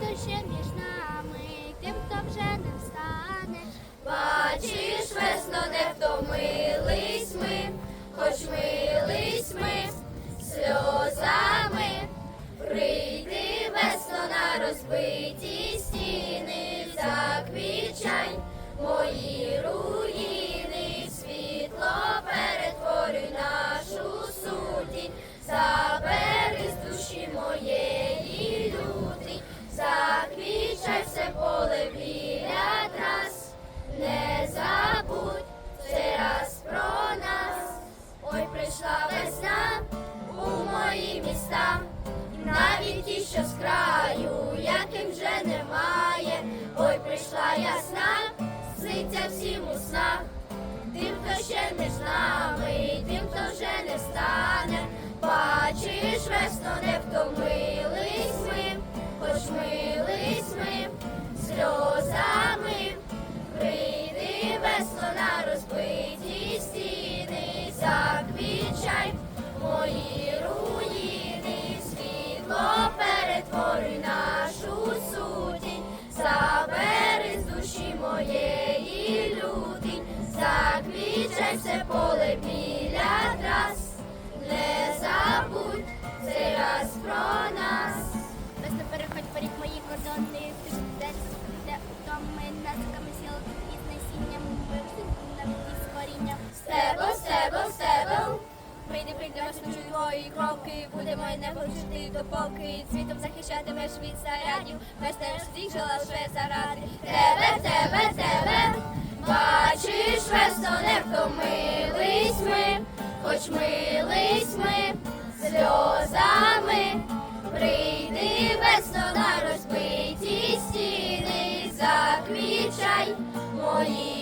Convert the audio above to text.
хто ще між нами, тим, хто вже не встане. Бачиш, весно не втомились ми, хоч мились ми сльозами, прийди весно на розбиті стіни, заквічай мої руки. Ті, що з краю, яким вже немає. Ой, прийшла ясна, сниться всім у снах. Тим, хто ще не з нами, тим, хто вже не стане. Бачиш, весно не втомились ми, хоч мились ми сльозами. Прийди весно на розбиті все поле біля трас, не забудь цей раз про нас. Весно переходь поріг мої кордони, ти ж де де утоми, назиками сіл із насінням, вивсим із корінням. Стебо, стебо, стебо. Прийди, прийди, весно чуй твої кроки, будемо небо жити допоки, світом захищатимеш від зарядів, веснеш всіх жила лише заради. Хоч ми сльозами, прийди весно на розбиті стіни, заквічай мої